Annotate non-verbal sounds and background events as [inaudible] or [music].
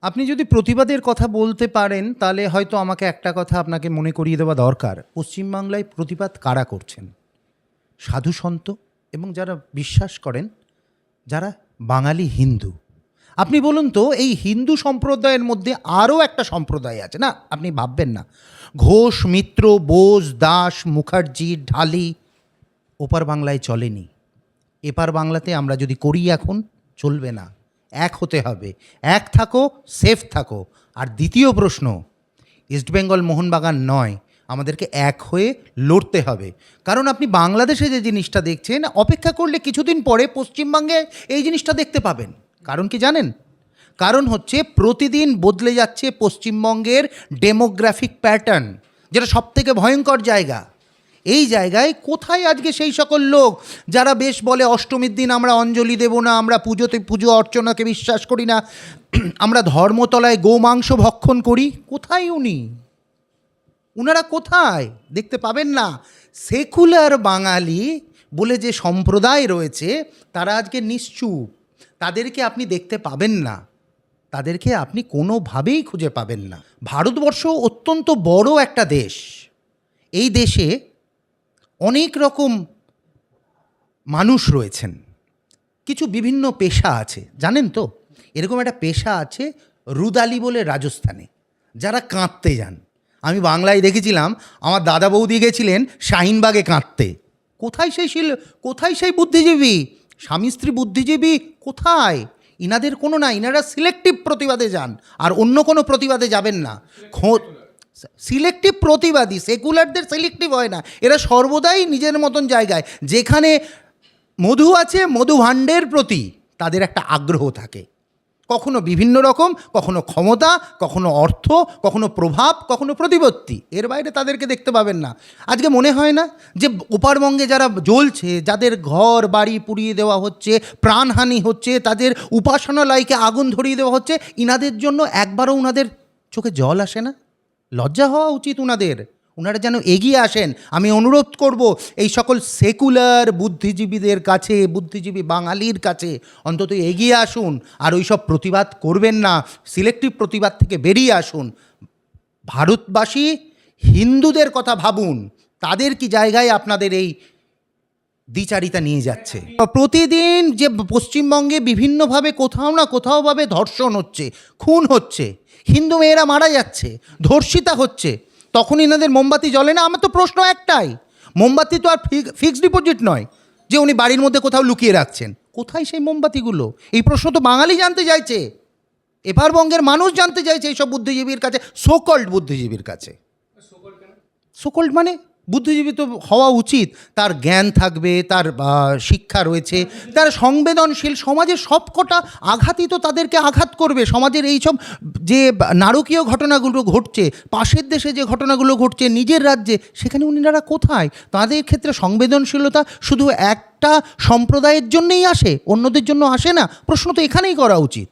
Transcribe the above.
আপনি যদি প্রতিবাদের কথা বলতে পারেন, তাহলে হয়তো আমাকে একটা কথা আপনাকে মনে করিয়ে দেওয়া দরকার। পশ্চিমবাংলায় প্রতিবাদ কারা করছেন? সাধু সন্ত এবং যারা বিশ্বাস করেন, যারা বাঙালি হিন্দু। আপনি বলুন তো, এই হিন্দু সম্প্রদায়ের মধ্যে আরও একটা সম্প্রদায় আছে, না? আপনি ভাববেন না। ঘোষ, মিত্র, বোস, দাস, মুখার্জি, ঢালি, ওপার বাংলায় চলেনি। এপার বাংলাতে আমরা যদি করি এখন, চলবে না। এক হতে হবে। এক থাকো সেফ থাকো। আর দ্বিতীয় প্রশ্ন ইস্টবেঙ্গল মোহনবাগান নয়, আমাদেরকে এক হয়ে লড়তে হবে। কারণ আপনি বাংলাদেশে যে জিনিসটা দেখছেন, অপেক্ষা করলে কিছুদিন পরে পশ্চিমবঙ্গে এই জিনিসটা দেখতে পাবেন। কারণ কি জানেন? কারণ হচ্ছে প্রতিদিন বদলে যাচ্ছে পশ্চিমবঙ্গের ডেমোগ্রাফিক প্যাটার্ন যেটা সবথেকে ভয়ঙ্কর জায়গা। এই জায়গায় কোথায় আজকে সেই সকল লোক যারা বেশ বলে, অষ্টমীর দিন আমরা অঞ্জলি দেব না, আমরা পুজোতে, পুজো অর্চনাকে বিশ্বাস করি না, [clears throat] আমরা ধর্মতলায় গোমাংস ভক্ষণ করি, কোথায় উনি? উনারা কোথায়? দেখতে পাবেন না। সেকুলার বাঙালি বলে যে সম্প্রদায় রয়েছে, তারা আজকে নিশ্চুপ। তাদেরকে আপনি দেখতে পাবেন না। তাদেরকে আপনি কোনোভাবেই খুঁজে পাবেন না। ভারতবর্ষ অত্যন্ত বড় একটা দেশ। এই দেশে অনেক রকম মানুষ রয়েছেন। কিছু বিভিন্ন পেশা আছে। জানেন তো? এরকম একটা পেশা আছে রুদালি বলে রাজস্থানে। যারা কাঁদতে যান। আমি বাংলায় দেখেছিলাম, আমার দাদা বৌদি গেছিলেন শাহিনবাগে কাঁদতে। কোথায় সেই শিল, কোথায় সেই বুদ্ধিজীবী? স্বামী স্ত্রী বুদ্ধিজীবী কোথায়? ইনাদের কোনো না, ইনারা সিলেক্টিভ প্রতিবাদে যান। আর অন্য কোনো প্রতিবাদে যাবেন না। খো সিলেক্টিভ প্রতিবাদী সেকুলারদের সিলেক্টিভ হয় না। এরা সর্বদাই নিজের মতন জায়গায়। যেখানে মধু আছে, মধু ভাণ্ডের প্রতি তাদের একটা আগ্রহ থাকে। কখনো বিভিন্ন রকম, কখনো ক্ষমতা, কখনো অর্থ, কখনো প্রভাব, কখনো প্রতিপত্তি। এর বাইরে তাদেরকে দেখতে পাবেন না। আজকে মনে হয় না যে ওপারবঙ্গে যারা জ্বলছে, যাদের ঘর, বাড়ি পুড়িয়ে দেওয়া হচ্ছে, প্রাণহানি হচ্ছে, তাদের উপাসনালয়কে আগুন ধরিয়ে দেওয়া হচ্ছে, ইনাদের জন্য একবারও উনাদের চোখে জল আসে না? লজ্জা হওয়া উচিত ওনাদের ওনারা যেন এগিয়ে আসেন। আমি অনুরোধ করব এই সকল সেকুলার বুদ্ধিজীবীদের কাছে, বুদ্ধিজীবী বাঙালির কাছে অন্তত এগিয়ে আসুন। আর ওই সব প্রতিবাদ করবেন না। সিলেক্টিভ প্রতিবাদ থেকে বেরিয়ে আসুন। ভারতবাসী হিন্দুদের কথা ভাবুন। তাদের কি জায়গায় আপনাদের এই দ্বিচারিতা নিয়ে যাচ্ছে। প্রতিদিন যে পশ্চিমবঙ্গে বিভিন্নভাবে কোথাও না কোথাওভাবে ধর্ষণ হচ্ছে খুন হচ্ছে হিন্দু মেয়েরা মারা যাচ্ছে ধর্ষিতা হচ্ছে তখন এনাদের মোমবাতি জ্বলে না? আমার তো প্রশ্ন একটাই মোমবাতি তো আর ফিক্সড ডিপোজিট নয় যে উনি বাড়ির মধ্যে কোথাও লুকিয়ে রাখছেন। কোথায় সেই মোমবাতিগুলো? এই প্রশ্ন তো বাঙালি জানতে চাইছে। এপার বঙ্গের মানুষ জানতে চাইছে এইসব বুদ্ধিজীবীর কাছে সোকল্ড বুদ্ধিজীবীর কাছে। সোকল্ড মানে? বুদ্ধিজীবী তো হওয়া উচিত। তার জ্ঞান থাকবে, তার শিক্ষা রয়েছে, তার সংবেদনশীল সমাজের সবকটা আঘাতই তো তাদেরকে আঘাত করবে। সমাজের এইসব যে নারকীয় ঘটনাগুলো ঘটছে, পাশের দেশে যে ঘটনাগুলো ঘটছে, নিজের রাজ্যে, সেখানে উনিরা কোথায়? তাদের ক্ষেত্রে সংবেদনশীলতা শুধু একটা সম্প্রদায়ের জন্যেই আসে, অন্যদের জন্য আসে না। প্রশ্ন তো এখানেই করা উচিত।